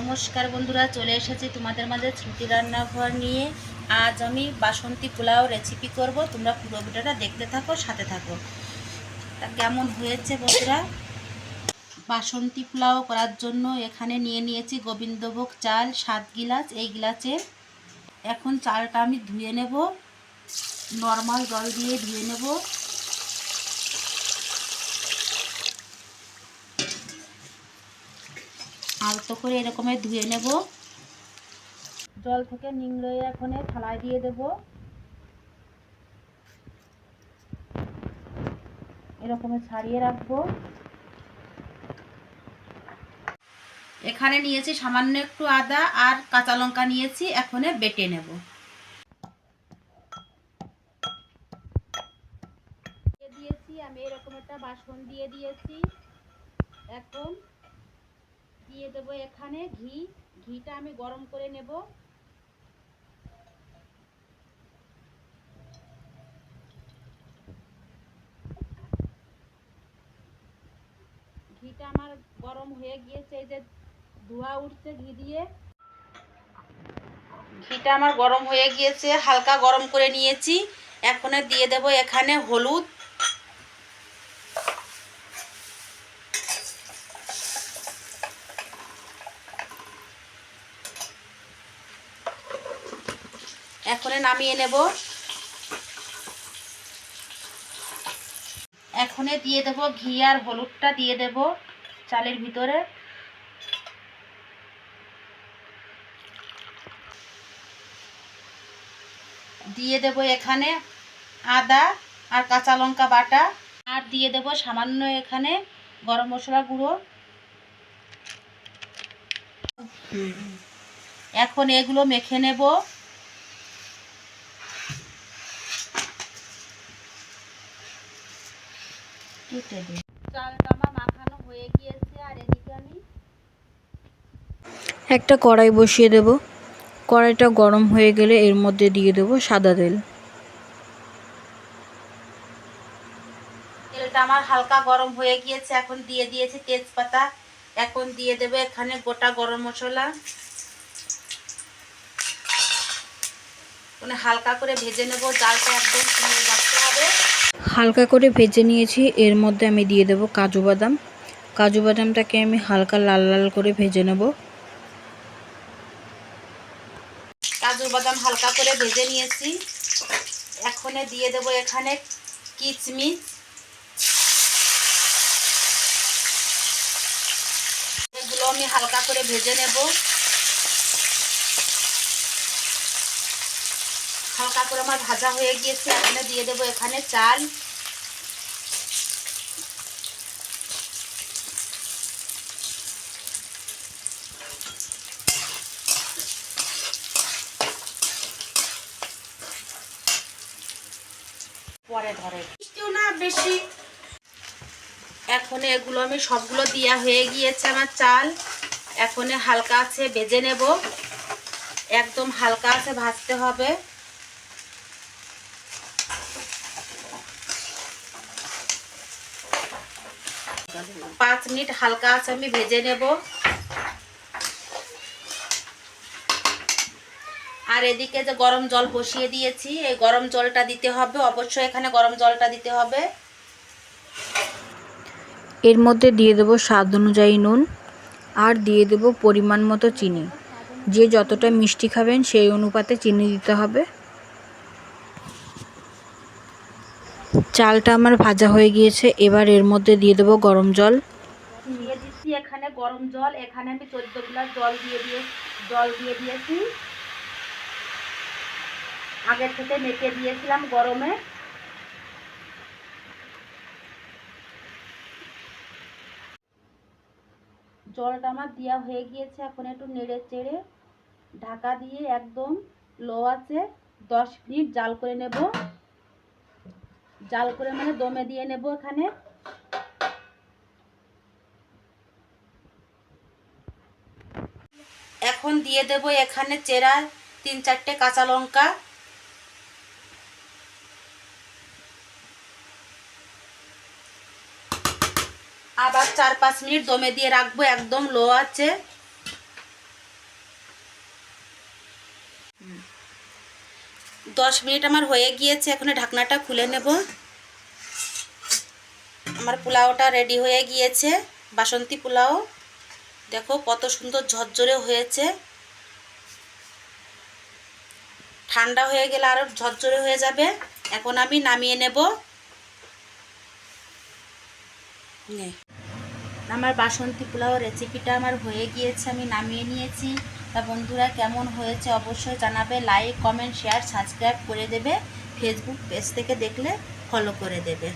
নমস্কার বন্ধুরা, চলে এসেছি তোমাদের মাঝে ছুটি রান্নাঘর নিয়ে। আজ আমি বাসন্তী পোলাও রেসিপি করব। তোমরা পুরো ভিডিওটা দেখতে থাকো, সাথে থাকো। তা কেমন হয়েছে বন্ধুরা? বাসন্তী পোলাও করার জন্য এখানে নিয়ে নিয়েছি গোবিন্দভোগ চাল, সাত গিলাস। এই গিলাসে এখন চালটা আমি ধুয়ে নেব, নর্মাল জল দিয়ে ধুয়ে নেব। আলতো করে এরকমের ধুয়ে নেব। জল থেকে নিংড়ে এখন থালায় দিয়ে দেব। এরকমের ছাড়িয়ে রাখব। এখানে নিয়েছি সামান্য একটু আদা আর কাঁচা লঙ্কা নিয়েছি, এখন বেটে নেব। দিয়ে দিয়েছি, আমি এরকম একটা বাসন দিয়ে দিয়েছি। এখন দিয়ে দেবো এখানে ঘি। ঘিটা আমি গরম করে নেব। ঘিটা আমার গরম হয়ে গিয়েছে, এই যে ধোয়া উঠছে ঘি দিয়ে। ঘিটা আমার গরম হয়ে গিয়েছে, হালকা গরম করে নিয়েছি। এখন দিয়ে দেব এখানে হলুদ। এখন নামিয়ে নেব। এখন দিয়ে দেব ঘি আর হলুদটা দিয়ে দেব চালের ভিতরে। দিয়ে দেব এখানে আদা আর কাঁচা লঙ্কা বাটা। আর দিয়ে দেব সামান্য এখানে গরম মশলা গুঁড়ো। এখন এগুলো মেখে নেব। কেটে দে চালটা আমার মাখানো হয়ে গিয়েছে আর এদিকে আমি একটা কড়াই বসিয়ে দেব। কড়াইটা গরম হয়ে গেলে এর মধ্যে দিয়ে দেব সাদা তেল। তেলটা আমার হালকা গরম হয়ে গিয়েছে এখন দিয়ে দিয়েছি তেজপাতা। এখন দিয়ে দেবে এখানে গোটা গরম মশলা। মানে হালকা করে ভেজে নেব জালটা একদম কমিয়ে রাখতে হবে। হালকা করে ভেজে নিয়েছি। এর মধ্যে আমি দিয়ে দেব কাজু বাদাম। কাজু বাদামটাকে আমি হালকা লাল লাল করে ভেজে নেব। কাজু বাদাম হালকা করে ভেজে নিয়েছি। এখন দিয়ে দেব এখানে কিচমিচ। এগুলো আমি হালকা করে ভেজে নেব। হালকা করে আমার ভাজা হয়ে গিয়েছে, এখানে দিয়ে দেব এখানে চাল। পরে ধরে। না বেশি। এখন এগুলো আমি সবগুলো দেওয়া হয়ে গিয়েছে আমার চাল। এখন হালকা আছে ভেজে নেব। একদম হালকা আছে, ভাজতে হবে। পাঁচ মিনিট হালকা আছে, আমি ভেজে নেব। আর এদিকে যে গরম জল বসিয়ে দিয়েছি, এই গরম জলটা দিতে হবে, অবশ্যই এখানে গরম জলটা দিতে হবে। এর মধ্যে দিয়ে দেব স্বাদ অনুযায়ী নুন, আর দিয়ে দেব পরিমাণ মতো চিনি। যে যতটা মিষ্টি খাবেন, সেই অনুপাতে চিনি দিতে হবে। চালটা আমার ভাজা হয়ে গিয়েছে, এবার এর মধ্যে দিয়ে দেব গরম জল। দিয়ে দিচ্ছি এখানে গরম জল, এখানে আমি চোদ্দ গ্লাস জল দিয়ে দিয়ে, জল দিয়ে দিয়েছি। আগের থেকে মেখে দিয়েছিলাম গরমে। জলটা আমার দেওয়া হয়ে গিয়েছে, এখন একটু নেড়ে চেড়ে ঢাকা দিয়ে একদম লো আছে দশ মিনিট জাল করে নেব। জাল করে মানে দমে দিয়ে নেব এখানে। এখন দিয়ে দেব এখানে চেরা, তিন চারটে কাঁচা লঙ্কা। আবার চার পাঁচ মিনিট দমে দিয়ে রাখব, একদম লো আছে। দশ মিনিট আমার হয়ে গিয়েছে, এখন ঢাকনাটা খুলে নেব। আমার পোলাওটা রেডি হয়ে গিয়েছে, বাসন্তী পোলাও। দেখো কত সুন্দর ঝরঝরে হয়েছে। ঠান্ডা হয়ে গেলে আরও ঝরঝরে হয়ে যাবে। এখন আমি নামিয়ে নেব। আমার বাসন্তী পোলাও রেসিপিটা আমার হয়ে গিয়েছে, আমি নামিয়ে নিয়েছি। তা বন্ধুরা কেমন হয়েছে অবশ্যই জানাবে। লাইক কমেন্ট শেয়ার সাবস্ক্রাইব করে দেবে। ফেসবুক পেজ থেকে দেখলে ফলো করে দেবে।